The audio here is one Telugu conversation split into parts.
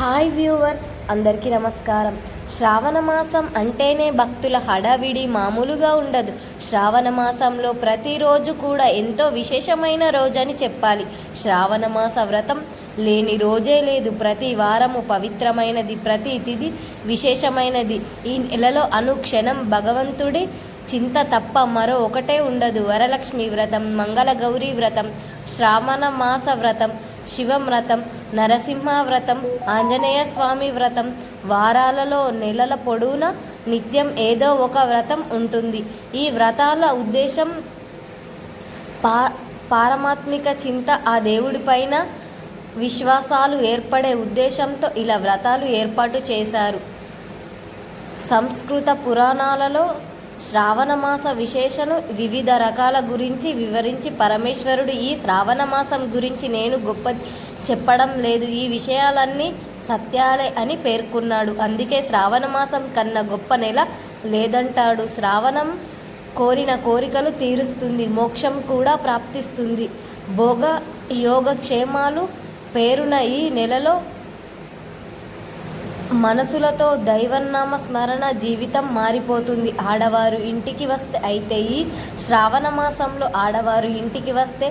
హాయ్ వ్యూవర్స్ అందరికీ నమస్కారం. శ్రావణ మాసం అంటేనే భక్తుల హడావిడి మామూలుగా ఉండదు. శ్రావణ మాసంలో ప్రతిరోజు కూడా ఎంతో విశేషమైన రోజని చెప్పాలి. శ్రావణ మాస వ్రతం లేని రోజే లేదు. ప్రతి వారము పవిత్రమైనది ప్రతి విశేషమైనది. ఈ నెలలో అనుక్షణం భగవంతుడి చింత తప్ప మరో ఒకటే ఉండదు. వరలక్ష్మి వ్రతం మంగళ గౌరీ వ్రతం శ్రావణ మాస వ్రతం శివం వ్రతం నరసింహ వ్రతం. ఆంజనేయ స్వామి వ్రతం వారాలలో నెలల పొడవునా నిత్యం ఏదో ఒక వ్రతం ఉంటుంది. ఈ వ్రతాల ఉద్దేశం పా పారమాత్మిక చింత ఆ దేవుడిపైన విశ్వాసాలు ఏర్పడే ఉద్దేశంతో ఇలా వ్రతాలు ఏర్పాటు చేశారు. సంస్కృత పురాణాలలో శ్రావణమాస విశేషను వివిధ రకాల గురించి వివరించి పరమేశ్వరుడు ఈ శ్రావణమాసం గురించి నేను గొప్ప చెప్పడం లేదు. ఈ విషయాలన్నీ సత్యాలే అని పేర్కొన్నాడు. అందుకే శ్రావణమాసం కన్నా గొప్ప నెల లేదంటాడు. శ్రావణం కోరిన కోరికలు తీరుస్తుంది మోక్షం కూడా ప్రాప్తిస్తుంది. భోగ యోగక్షేమాలు పేరున ఈ నెలలో మనసులతో దైవన్నామ స్మరణ జీవితం మారిపోతుంది. ఆడవారు ఇంటికి వస్తే అయితే ఈ శ్రావణ మాసంలో ఆడవారు ఇంటికి వస్తే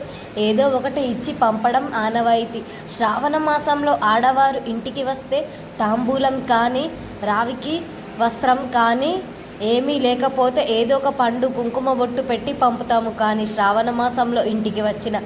ఏదో ఒకటి ఇచ్చి పంపడం ఆనవాయితీ. శ్రావణ మాసంలో ఆడవారు ఇంటికి వస్తే తాంబూలం కానీ రావికి వస్త్రం కానీ ఏమీ లేకపోతే ఏదో ఒక పండు కుంకుమ బొట్టు పెట్టి పంపుతాము. కానీ శ్రావణ మాసంలో ఇంటికి వచ్చిన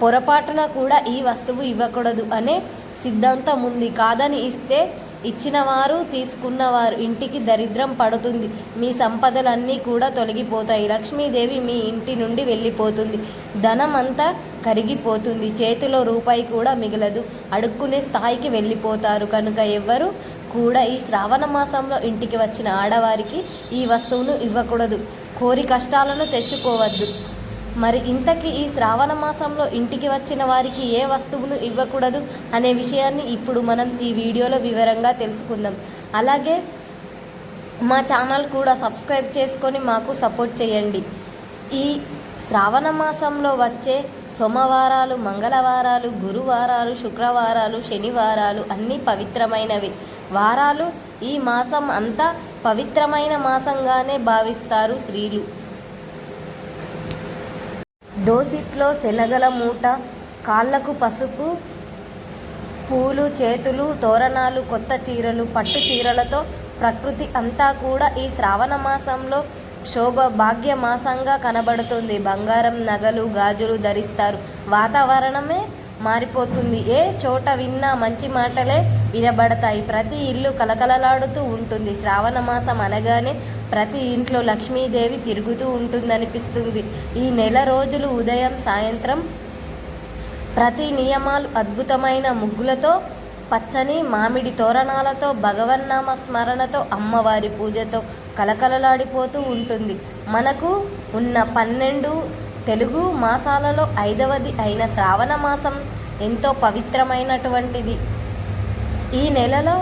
పొరపాటున కూడా ఈ వస్తువు ఇవ్వకూడదు అనే సిద్ధాంతం ఉంది. కాదని ఇస్తే ఇచ్చినవారు తీసుకున్నవారు ఇంటికి దరిద్రం పడుతుంది. మీ సంపదలన్నీ కూడా తొలగిపోతాయి. లక్ష్మీదేవి మీ ఇంటి నుండి వెళ్ళిపోతుంది. ధనం అంతా కరిగిపోతుంది. చేతిలో రూపాయి కూడా మిగలదు. అడుక్కునే స్థాయికి వెళ్ళిపోతారు. కనుక ఎవ్వరు కూడా ఈ శ్రావణ మాసంలో ఇంటికి వచ్చిన ఆడవారికి ఈ వస్తువును ఇవ్వకూడదు. కోరి కష్టాలను తెచ్చుకోవద్దు. మరి ఇంతకీ ఈ శ్రావణ మాసంలో ఇంటికి వచ్చిన వారికి ఏ వస్తువులు ఇవ్వకూడదు అనే విషయాన్ని ఇప్పుడు మనం ఈ వీడియోలో వివరంగా తెలుసుకుందాం. అలాగే మా ఛానల్ కూడా సబ్స్క్రైబ్ చేసుకొని మాకు సపోర్ట్ చేయండి. ఈ శ్రావణ మాసంలో వచ్చే సోమవారాలు మంగళవారాలు గురువారాలు శుక్రవారాలు శనివారాలు అన్నీ పవిత్రమైనవి. వారాలు ఈ మాసం అంతా పవిత్రమైన మాసంగానే భావిస్తారు స్త్రీలు. దోసిట్లో శనగల మూట కాళ్ళకు పసుపు పూలు చేతులు తోరణాలు కొత్త చీరలు పట్టు చీరలతో ప్రకృతి అంతా కూడా ఈ శ్రావణ మాసంలో శోభ భాగ్య మాసంగా కనబడుతుంది. బంగారం నగలు గాజులు ధరిస్తారు. వాతావరణమే మారిపోతుంది. ఏ చోట విన్నా మంచి మాటలే వినబడతాయి. ప్రతి ఇల్లు కలకలలాడుతూ ఉంటుంది. శ్రావణ మాసం అనగానే ప్రతి ఇంట్లో లక్ష్మీదేవి తిరుగుతూ ఉంటుందనిపిస్తుంది. ఈ నెల రోజులు ఉదయం సాయంత్రం ప్రతి నియమాలు అద్భుతమైన ముగ్గులతో పచ్చని మామిడి తోరణాలతో భగవన్నామ స్మరణతో అమ్మవారి పూజతో కలకలలాడిపోతూ ఉంటుంది. మనకు ఉన్న పన్నెండు తెలుగు మాసాలలో ఐదవది అయిన శ్రావణ మాసం ఎంతో పవిత్రమైనటువంటిది. ఈ నెలలో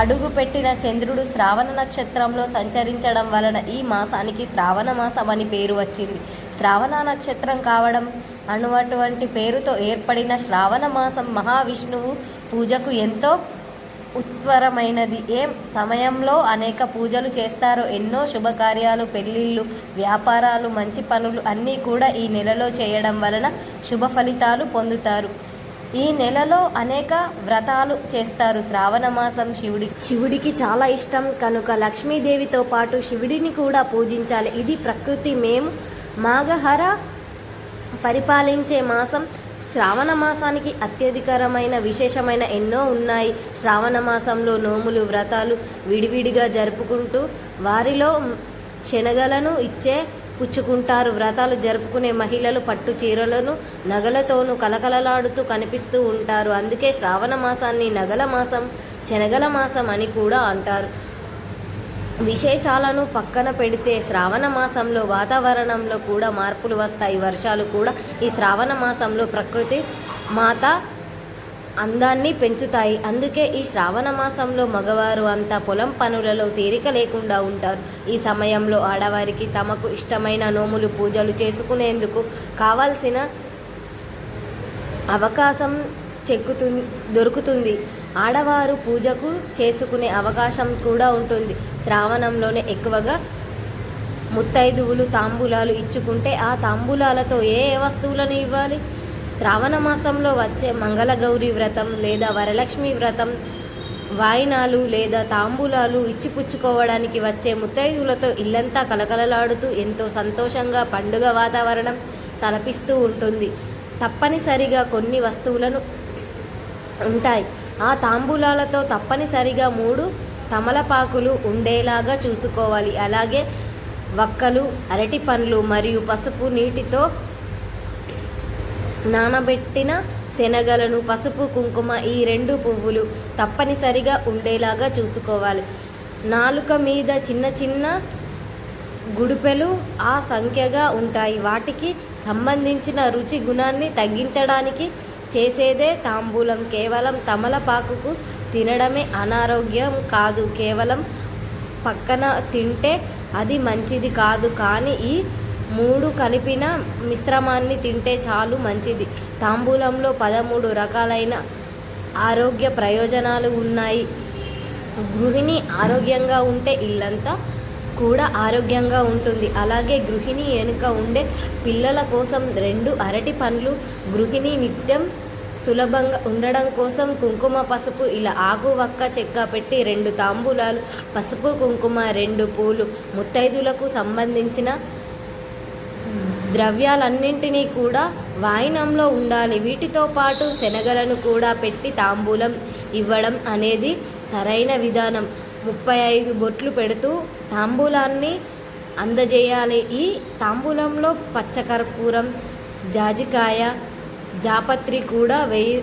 అడుగుపెట్టిన చంద్రుడు శ్రావణ నక్షత్రంలో సంచరించడం వలన ఈ మాసానికి శ్రావణ మాసం అని పేరు వచ్చింది. శ్రావణ నక్షత్రం కావడం అనువటువంటి పేరుతో ఏర్పడిన శ్రావణ మాసం మహావిష్ణువు పూజకు ఎంతో ఉత్వరమైనది. ఏ సమయంలో అనేక పూజలు చేస్తారో ఎన్నో శుభకార్యాలు పెళ్ళిళ్ళు వ్యాపారాలు మంచి పనులు అన్నీ కూడా ఈ నెలలో చేయడం వలన శుభ ఫలితాలు పొందుతారు. ఈ నెలలో అనేక వ్రతాలు చేస్తారు. శ్రావణ మాసం శివుడి శివుడికి చాలా ఇష్టం. కనుక లక్ష్మీదేవితో పాటు శివుడిని కూడా పూజించాలి. ఇది ప్రకృతి మేము మాగహర పరిపాలించే మాసం శ్రావణ మాసానికి అత్యధికరమైన విశేషమైన ఎన్నో ఉన్నాయి. శ్రావణ మాసంలో నోములు వ్రతాలు విడివిడిగా జరుపుకుంటూ వారిలో శనగలను ఇచ్చే పుచ్చుకుంటారు. వ్రతాలు జరుపుకునే మహిళలు పట్టు చీరలను నగలతోనూ కలకలలాడుతూ కనిపిస్తూ ఉంటారు. అందుకే శ్రావణ మాసాన్ని నగల మాసం శనగల మాసం అని కూడా అంటారు. విశేషాలను పక్కన పెడితే శ్రావణ మాసంలో వాతావరణంలో కూడా మార్పులు వస్తాయి. వర్షాలు కూడా ఈ శ్రావణ మాసంలో ప్రకృతి మాత అందాన్ని పెంచుతాయి. అందుకే ఈ శ్రావణ మాసంలో మగవారు అంతా పొలం పనులలో తీరిక లేకుండా ఉంటారు. ఈ సమయంలో ఆడవారికి తమకు ఇష్టమైన నోములు పూజలు చేసుకునేందుకు కావాల్సిన అవకాశం చెక్కుతు దొరుకుతుంది. ఆడవారు పూజకు చేసుకునే అవకాశం కూడా ఉంటుంది. శ్రావణంలోనే ఎక్కువగా ముత్తైదువులు తాంబూలాలు ఇచ్చుకుంటే ఆ తాంబూలాలతో ఏ ఏ వస్తువులను ఇవ్వాలి? శ్రావణ మాసంలో వచ్చే మంగళగౌరి వ్రతం లేదా వరలక్ష్మి వ్రతం వాయినాలు లేదా తాంబూలాలు ఇచ్చిపుచ్చుకోవడానికి వచ్చే ముత్తైదువులతో ఇల్లంతా కలకలలాడుతూ ఎంతో సంతోషంగా పండుగ వాతావరణం తలపిస్తూ ఉంటుంది. తప్పనిసరిగా కొన్ని వస్తువులను ఉంటాయి. ఆ తాంబూలాలతో తప్పనిసరిగా మూడు తమలపాకులు ఉండేలాగా చూసుకోవాలి. అలాగే వక్కలు అరటి పండ్లు మరియు పసుపు నీటితో నానబెట్టిన శనగలను పసుపు కుంకుమ ఈ రెండు పువ్వులు తప్పనిసరిగా ఉండేలాగా చూసుకోవాలి. నాలుక మీద చిన్న చిన్న గుడిపెలు ఆ సంఖ్యగా ఉంటాయి. వాటికి సంబంధించిన రుచి గుణాన్ని తగ్గించడానికి చేసేదే తాంబూలం. కేవలం తమలపాకుకు తినడమే అనారోగ్యం కాదు. కేవలం పక్కన తింటే అది మంచిది కాదు. కానీ ఈ మూడు కలిపిన మిశ్రమాన్ని తింటే చాలు మంచిది. తాంబూలంలో పదమూడు రకాలైన ఆరోగ్య ప్రయోజనాలు ఉన్నాయి. గృహిణి ఆరోగ్యంగా ఉంటే ఇల్లంతా కూడా ఆరోగ్యంగా ఉంటుంది. అలాగే గృహిణి వెనుక ఉండే పిల్లల కోసం రెండు అరటి పండ్లు గృహిణి నిత్యం సులభంగా ఉండడం కోసం కుంకుమ పసుపు ఇలా ఆకు వక్క చెక్క పెట్టి రెండు తాంబూలాలు పసుపు కుంకుమ రెండు పూలు ముత్తైదులకు సంబంధించిన ద్రవ్యాలన్నింటినీ కూడా వాయినంలో ఉండాలి. వీటితో పాటు శనగలను కూడా పెట్టి తాంబూలం ఇవ్వడం అనేది సరైన విధానం. ముప్పై ఐదు బొట్లు పెడుతూ తాంబూలాన్ని అందజేయాలి. ఈ తాంబూలంలో పచ్చకర్పూరం జాజికాయ జాపత్రి కూడా వేయి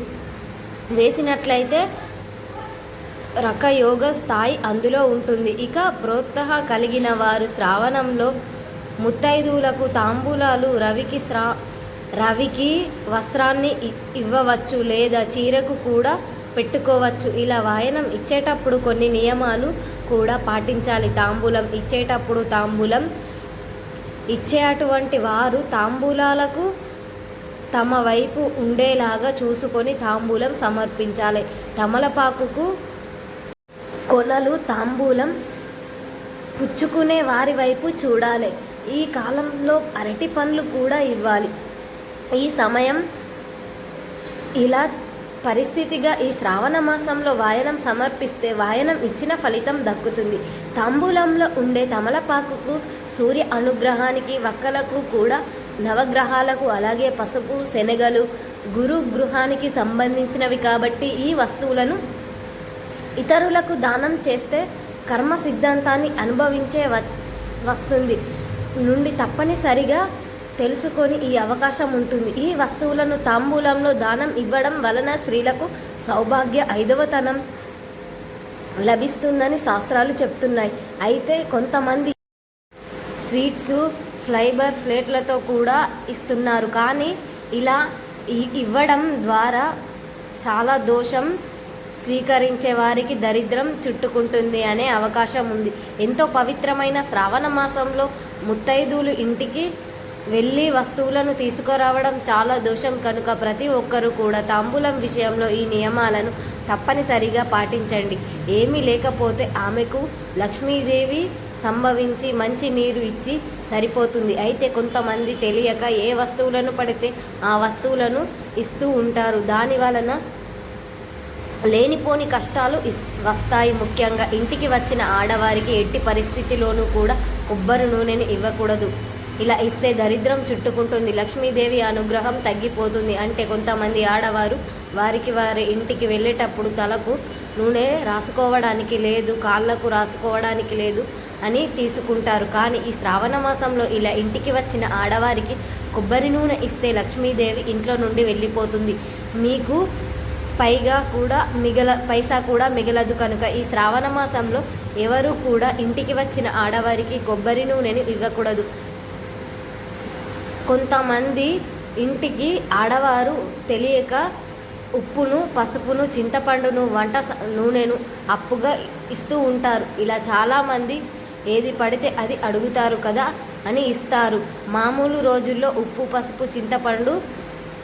వేసినట్లయితే రకయోగ స్థాయి అందులో ఉంటుంది. ఇక ప్రోత్సాహ కలిగిన వారు శ్రావణంలో ముత్తైదువులకు తాంబూలాలు రవికి శ్రా రవికి వస్త్రాన్ని ఇవ్వవచ్చు లేదా చీరకు కూడా పెట్టుకోవచ్చు. ఇలా వాయనం ఇచ్చేటప్పుడు కొన్ని నియమాలు కూడా పాటించాలి. తాంబూలం ఇచ్చేటప్పుడు తాంబూలం. ఇచ్చే అటువంటి వారు తాంబూలాలకు తమ వైపు ఉండేలాగా చూసుకొని తాంబూలం సమర్పించాలి. తమలపాకుకు కొనలు తాంబూలం పుచ్చుకునే వారి వైపు చూడాలి. ఈ కాలంలో అరటి పండ్లు కూడా ఇవ్వాలి. ఈ సమయం ఇలా పరిస్థితిగా ఈ శ్రావణ మాసంలో వాయనం సమర్పిస్తే వాయనం ఇచ్చిన ఫలితం దక్కుతుంది. తాంబూలంలో ఉండే తమలపాకుకు సూర్య అనుగ్రహానికి వక్కలకు కూడా నవగ్రహాలకు అలాగే పసుపు శనగలు గురు గృహానికి సంబంధించినవి కాబట్టి ఈ వస్తువులను ఇతరులకు దానం చేస్తే కర్మ సిద్ధాంతాన్ని అనుభవించే వస్తుంది. నుండి తప్పనిసరిగా తెలుసుకొని ఈ అవకాశం ఉంటుంది. ఈ వస్తువులను తాంబూలంలో దానం ఇవ్వడం వలన స్త్రీలకు సౌభాగ్య ఐదవతనం లభిస్తుందని శాస్త్రాలు చెప్తున్నాయి. అయితే కొంతమంది స్వీట్స్ ఫ్లైబర్ ప్లేట్లతో కూడా ఇస్తున్నారు. కానీ ఇలా ఇవ్వడం ద్వారా చాలా దోషం స్వీకరించే వారికి దరిద్రం చుట్టుకుంటుంది అనే అవకాశం ఉంది. ఎంతో పవిత్రమైన శ్రావణ మాసంలో ముత్తైదువులు ఇంటికి వెళ్ళి వస్తువులను తీసుకురావడం చాలా దోషం కనుక ప్రతి ఒక్కరూ కూడా తాంబూలం విషయంలో ఈ నియమాలను తప్పనిసరిగా పాటించండి. ఏమీ లేకపోతే ఆమెకు లక్ష్మీదేవి సంభవించి మంచి నీరు ఇచ్చి సరిపోతుంది. అయితే కొంతమంది తెలియక ఏ వస్తువులను పడితే ఆ వస్తువులను ఇస్తూ ఉంటారు. దాని వలన లేనిపోని కష్టాలు వస్తాయి. ముఖ్యంగా ఇంటికి వచ్చిన ఆడవారికి ఎట్టి పరిస్థితిలోనూ కూడా కొబ్బరి నూనెని ఇవ్వకూడదు. ఇలా ఇస్తే దరిద్రం చుట్టుకుంటుంది. లక్ష్మీదేవి అనుగ్రహం తగ్గిపోతుంది అంటే కొంతమంది ఆడవారు వారికి వారి ఇంటికి వెళ్ళేటప్పుడు తలకు నూనె రాసుకోవడానికి లేదు కాళ్ళకు రాసుకోవడానికి లేదు అని తీసుకుంటారు. కానీ ఈ శ్రావణ మాసంలో ఇలా ఇంటికి వచ్చిన ఆడవారికి కొబ్బరి నూనె ఇస్తే లక్ష్మీదేవి ఇంట్లో నుండి వెళ్ళిపోతుంది. మీకు పైగా కూడా మిగల పైసా కూడా మిగలదు కనుక ఈ శ్రావణ మాసంలో ఎవరు కూడా ఇంటికి వచ్చిన ఆడవారికి కొబ్బరి నూనెని ఇవ్వకూడదు. కొంతమంది ఇంటికి ఆడవారు తెలియక ఉప్పును పసుపును చింతపండును వంట స- నూనెను అప్పుగా ఇస్తూ ఉంటారు. ఇలా చాలామంది ఏది పడితే అది అడుగుతారు కదా అని ఇస్తారు. మామూలు రోజుల్లో ఉప్పు పసుపు చింతపండు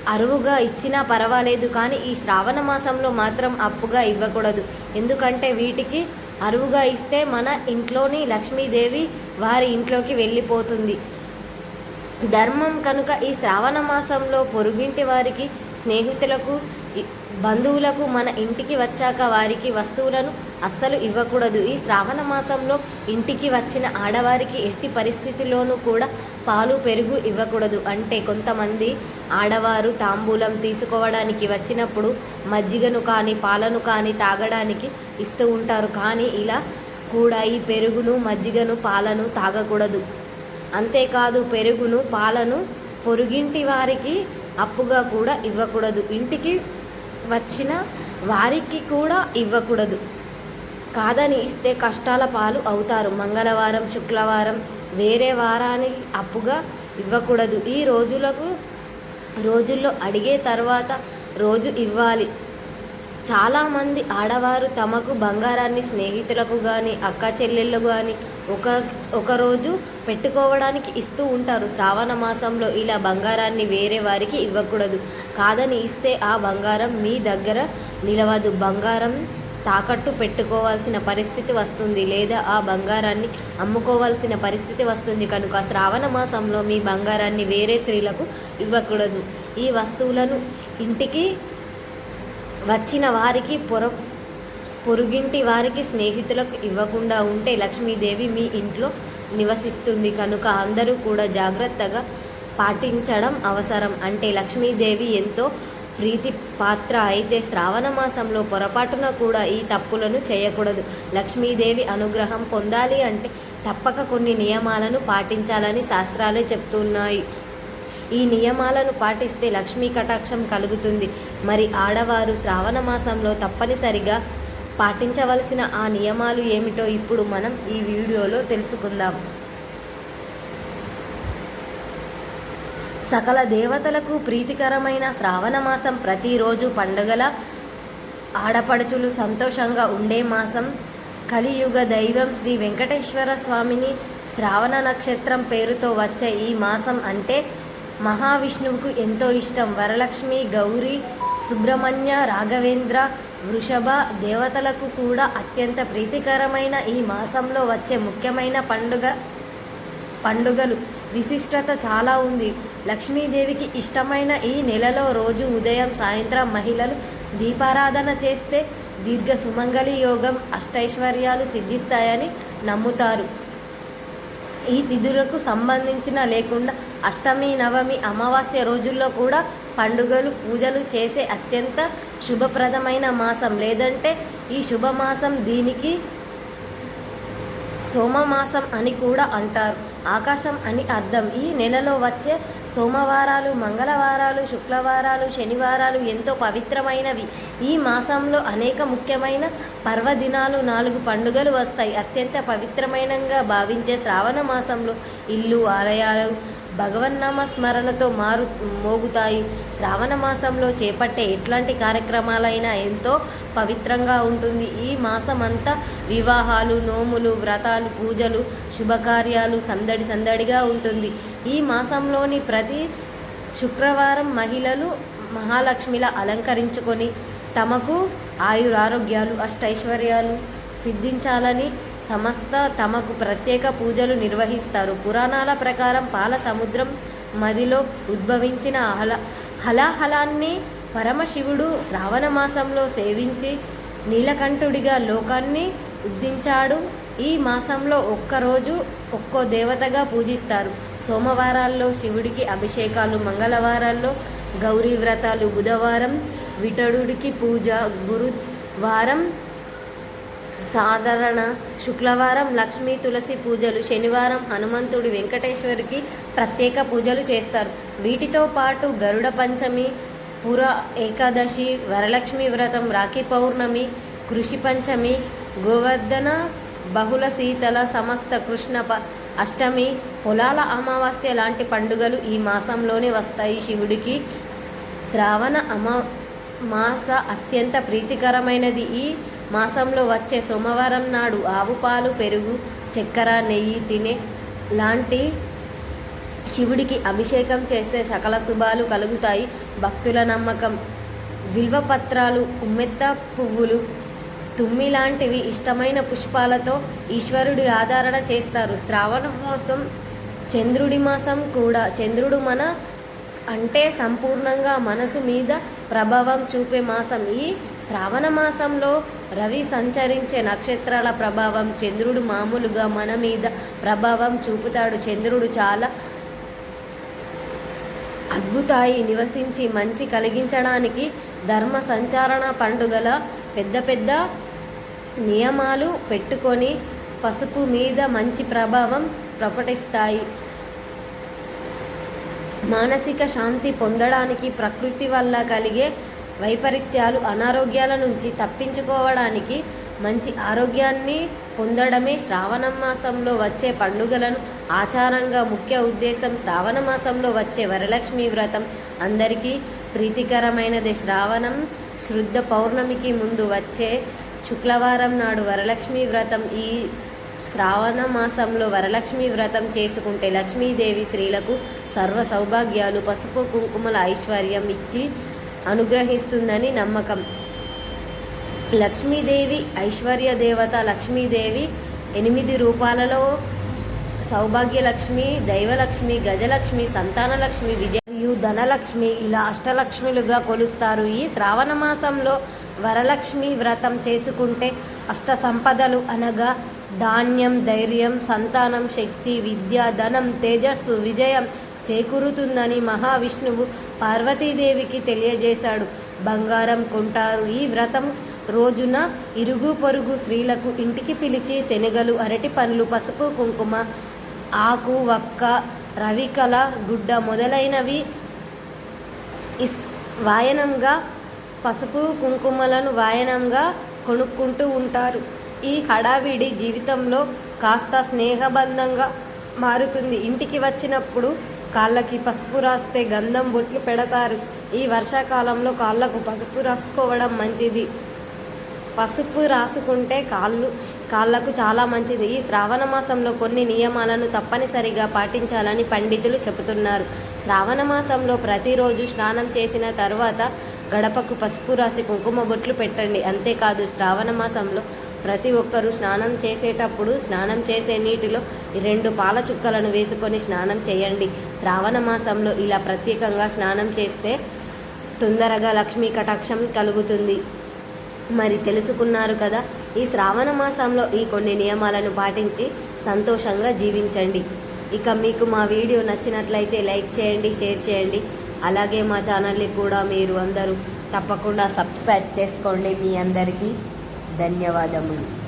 అరువుగా ఇచ్చినా పర్వాలేదు కానీ ఈ శ్రావణ మాసంలో మాత్రం అప్పుగా ఇవ్వకూడదు. ఎందుకంటే వీటికి అరువుగా ఇస్తే మన ఇంట్లోని లక్ష్మీదేవి వారి ఇంట్లోకి వెళ్ళిపోతుంది. ధర్మం కనుక ఈ శ్రావణ మాసంలో పొరుగింటి వారికి స్నేహితులకు బంధువులకు మన ఇంటికి వచ్చాక వారికి వస్తువులను అస్సలు ఇవ్వకూడదు. ఈ శ్రావణ మాసంలో ఇంటికి వచ్చిన ఆడవారికి ఎట్టి పరిస్థితుల్లోనూ కూడా పాలు పెరుగు ఇవ్వకూడదు. అంటే కొంతమంది ఆడవారు తాంబూలం తీసుకోవడానికి వచ్చినప్పుడు మజ్జిగను కానీ పాలను కానీ తాగడానికి ఇస్తూ ఉంటారు. కానీ ఇలా కూడా ఈ పెరుగును మజ్జిగను పాలను తాగకూడదు. అంతేకాదు పెరుగును పాలను పొరుగింటి వారికి అప్పుగా కూడా ఇవ్వకూడదు. ఇంటికి వచ్చిన వారికి కూడా ఇవ్వకూడదు. కాదని ఇస్తే కష్టాల పాలు అవుతారు. మంగళవారం శుక్రవారం వేరే వారానికి అప్పుగా ఇవ్వకూడదు. ఈ రోజులకు రోజుల్లో అడిగే తర్వాత రోజు ఇవ్వాలి. చాలామంది ఆడవారు తమకు బంగారాన్ని స్నేహితులకు కానీ అక్క చెల్లెళ్ళు కానీ ఒక ఒకరోజు పెట్టుకోవడానికి ఇస్తూ ఉంటారు. శ్రావణ మాసంలో ఇలా బంగారాన్ని వేరే వారికి ఇవ్వకూడదు. కాదని ఇస్తే ఆ బంగారం మీ దగ్గర నిలవదు. బంగారం తాకట్టు పెట్టుకోవాల్సిన పరిస్థితి వస్తుంది లేదా ఆ బంగారాన్ని అమ్ముకోవాల్సిన పరిస్థితి వస్తుంది. కనుక శ్రావణ మాసంలో మీ బంగారాన్ని వేరే స్త్రీలకు ఇవ్వకూడదు. ఈ వస్తువులను ఇంటికి వచ్చిన వారికి పొర పొరుగింటి వారికి స్నేహితులకు ఇవ్వకుండా ఉంటే లక్ష్మీదేవి మీ ఇంట్లో నివసిస్తుంది కనుక అందరూ కూడా జాగ్రత్తగా పాటించడం అవసరం. అంటే లక్ష్మీదేవి ఎంతో ప్రీతి పాత్ర అయితే శ్రావణ మాసంలో పొరపాటున కూడా ఈ తప్పులను చేయకూడదు. లక్ష్మీదేవి అనుగ్రహం పొందాలి అంటే తప్పక కొన్ని నియమాలను పాటించాలని శాస్త్రాలే చెప్తున్నాయి. ఈ నియమాలను పాటిస్తే లక్ష్మీ కటాక్షం కలుగుతుంది. మరి ఆడవారు శ్రావణ మాసంలో తప్పనిసరిగా పాటించవలసిన ఆ నియమాలు ఏమిటో ఇప్పుడు మనం ఈ వీడియోలో తెలుసుకుందాం. సకల దేవతలకు ప్రీతికరమైన శ్రావణ మాసం ప్రతిరోజు పండుగల ఆడపడుచులు సంతోషంగా ఉండే మాసం. కలియుగ దైవం శ్రీ వెంకటేశ్వర స్వామిని శ్రావణ నక్షత్రం పేరుతో వచ్చే ఈ మాసం అంటే మహావిష్ణువుకు ఎంతో ఇష్టం. వరలక్ష్మి గౌరీ సుబ్రహ్మణ్య రాఘవేంద్ర వృషభ దేవతలకు కూడా అత్యంత ప్రీతికరమైన ఈ మాసంలో వచ్చే ముఖ్యమైన పండుగ పండుగలు. విశిష్టత చాలా ఉంది. లక్ష్మీదేవికి ఇష్టమైన ఈ నెలలో రోజు ఉదయం సాయంత్రం మహిళలు దీపారాధన చేస్తే దీర్ఘ సుమంగళి యోగం అష్టైశ్వర్యాలు సిద్ధిస్తాయని నమ్ముతారు. ఈ తిథులకు సంబంధించిన లేకుండా అష్టమి నవమి అమావాస్య రోజుల్లో కూడా పండుగలు పూజలు చేసే అత్యంత శుభప్రదమైన మాసం. లేదంటే ఈ శుభమాసం దీనికి సోమమాసం అని కూడా అంటారు. ఆకాశం అని అర్థం. ఈ నెలలో వచ్చే సోమవారాలు మంగళవారాలు శుక్రవారాలు శనివారాలు ఎంతో పవిత్రమైనవి. ఈ మాసంలో అనేక ముఖ్యమైన పర్వదినాలు నాలుగు పండుగలు వస్తాయి. అత్యంత పవిత్రమైనగా భావించే శ్రావణ మాసంలో ఇల్లు ఆలయాలు భగవన్నామ స్మరణతో మారు మోగుతాయి. శ్రావణ మాసంలో చేపట్టే ఎట్లాంటి కార్యక్రమాలైనా ఎంతో పవిత్రంగా ఉంటుంది. ఈ మాసం అంతా వివాహాలు నోములు వ్రతాలు పూజలు శుభకార్యాలు సందడి సందడిగా ఉంటుంది. ఈ మాసంలోని ప్రతి శుక్రవారం మహిళలు మహాలక్ష్మిలా అలంకరించుకొని తమకు ఆయురారోగ్యాలు అష్టైశ్వర్యాలు సిద్ధించాలని సమస్త తమకు ప్రత్యేక పూజలు నిర్వహిస్తారు. పురాణాల ప్రకారం పాల సముద్రం మదిలో ఉద్భవించిన హల హలాహలాన్ని పరమశివుడు శ్రావణ మాసంలో సేవించి నీలకంఠుడిగా లోకాన్ని ఉద్దించాడు ఈ మాసంలో ఒక్కరోజు ఒక్కో దేవతగా పూజిస్తారు. సోమవారాల్లో శివుడికి అభిషేకాలు మంగళవారాల్లో గౌరీ వ్రతాలు బుధవారం విటడుడికి పూజ గురువారం సాధారణ శుక్రవారం లక్ష్మీ తులసి పూజలు శనివారం హనుమంతుడి వెంకటేశ్వరికి ప్రత్యేక పూజలు చేస్తారు. వీటితో పాటు గరుడ పంచమి పుర ఏకాదశి వరలక్ష్మి వ్రతం రాఖీ పౌర్ణమి కృషి పంచమి గోవర్ధన బహుళ శీతల సమస్త కృష్ణ ప అష్టమి పొలాల అమావాస్య లాంటి పండుగలు ఈ మాసంలోనే వస్తాయి. శివుడికి శ్రావణ అమా మాస అత్యంత ప్రీతికరమైనది. ఈ మాసంలో వచ్చే సోమవారం నాడు ఆవు పాలు పెరుగు చక్కెర నెయ్యి తినే లాంటి శివుడికి అభిషేకం చేస్తే సకల శుభాలు కలుగుతాయి. భక్తుల నమ్మకం. విల్వపత్రాలు ఉమ్మెత్త పువ్వులు తుమ్మి లాంటివి ఇష్టమైన పుష్పాలతో ఈశ్వరుడి ఆధారణ చేస్తారు. శ్రావణ మాసం చంద్రుడి మాసం కూడా. చంద్రుడు మన అంటే సంపూర్ణంగా మనసు మీద ప్రభావం చూపే మాసం ఈ శ్రావణ మాసంలో రవి సంచరించే నక్షత్రాల ప్రభావం చంద్రుడు మామూలుగా మన మీద ప్రభావం చూపుతాడు. చంద్రుడు చాలా అద్భుతాయి నివసించి మంచి కలిగించడానికి ధర్మ సంచారణ పండుగల పెద్ద పెద్ద నియమాలు పెట్టుకొని పసుపు మీద మంచి ప్రభావం ప్రకటిస్తాయి. మానసిక శాంతి పొందడానికి ప్రకృతి వల్ల కలిగే వైపరీత్యాలు అనారోగ్యాల నుంచి తప్పించుకోవడానికి మంచి ఆరోగ్యాన్ని పొందడమే శ్రావణ మాసంలో వచ్చే పండుగలను. ఆచారంగా ముఖ్య ఉద్దేశం శ్రావణ మాసంలో వచ్చే వరలక్ష్మి వ్రతం. అందరికీ ప్రీతికరమైనది శ్రావణం. శుద్ధ పౌర్ణమికి ముందు వచ్చే శుక్రవారం నాడు వరలక్ష్మి వ్రతం. ఈ శ్రావణ మాసంలో వరలక్ష్మి వ్రతం చేసుకుంటే లక్ష్మీదేవి స్త్రీలకు సర్వ సౌభాగ్యాలు. పసుపు కుంకుమల ఐశ్వర్యం ఇచ్చి అనుగ్రహిస్తుందని నమ్మకం. లక్ష్మీదేవి ఐశ్వర్య దేవత లక్ష్మీదేవి ఎనిమిది రూపాలలో సౌభాగ్యలక్ష్మి దైవలక్ష్మి గజలక్ష్మి సంతానలక్ష్మి విజయు ధనలక్ష్మి ఇలా అష్టలక్ష్మిలుగా కొలుస్తారు. ఈ శ్రావణ మాసంలో వరలక్ష్మి వ్రతం చేసుకుంటే అష్ట సంపదలు అనగా ధాన్యం ధైర్యం సంతానం శక్తి విద్య ధనం తేజస్సు విజయం చేకూరుతుందని మహావిష్ణువు పార్వతీదేవికి తెలియజేశాడు. బంగారం కొంటారు ఈ వ్రతం రోజున ఇరుగు పొరుగు స్త్రీలకు ఇంటికి పిలిచి శనగలు అరటి పండ్లు పసుపు కుంకుమ ఆకు వక్క రవికల గుడ్డ మొదలైనవి ఇస్ వాయనంగా పసుపు కుంకుమలను వాయనంగా కొనుక్కుంటూ ఉంటారు. ఈ హడావిడి జీవితంలో కాస్త స్నేహబంధంగా మారుతుంది. ఇంటికి వచ్చినప్పుడు కాళ్ళకి పసుపు రాస్తే గంధం బొట్లు పెడతారు. ఈ వర్షాకాలంలో కాళ్ళకు పసుపు రాసుకోవడం మంచిది. పసుపు రాసుకుంటే కాళ్ళు కాళ్ళకు చాలా మంచిది. ఈ శ్రావణ మాసంలో కొన్ని నియమాలను తప్పనిసరిగా పాటించాలని పండితులు చెబుతున్నారు. శ్రావణ మాసంలో ప్రతిరోజు స్నానం చేసిన తర్వాత గడపకు పసుపు రాసి కుంకుమ బొట్లు పెట్టండి. అంతేకాదు శ్రావణ మాసంలో ప్రతి ఒక్కరూ స్నానం చేసేటప్పుడు స్నానం చేసే నీటిలో రెండు పాల చుక్కలను వేసుకొని స్నానం చేయండి. శ్రావణ మాసంలో ఇలా ప్రత్యేకంగా స్నానం చేస్తే తొందరగా లక్ష్మీ కటాక్షం కలుగుతుంది. మరి తెలుసుకున్నారు కదా ఈ శ్రావణ మాసంలో ఈ కొన్ని నియమాలను పాటించి సంతోషంగా జీవించండి. ఇక మీకు మా వీడియో నచ్చినట్లయితే లైక్ చేయండి షేర్ చేయండి. అలాగే మా ఛానల్ని కూడా మీరు అందరూ తప్పకుండా సబ్స్క్రైబ్ చేసుకోండి మీ అందరికీ. ధన్యవాదములు.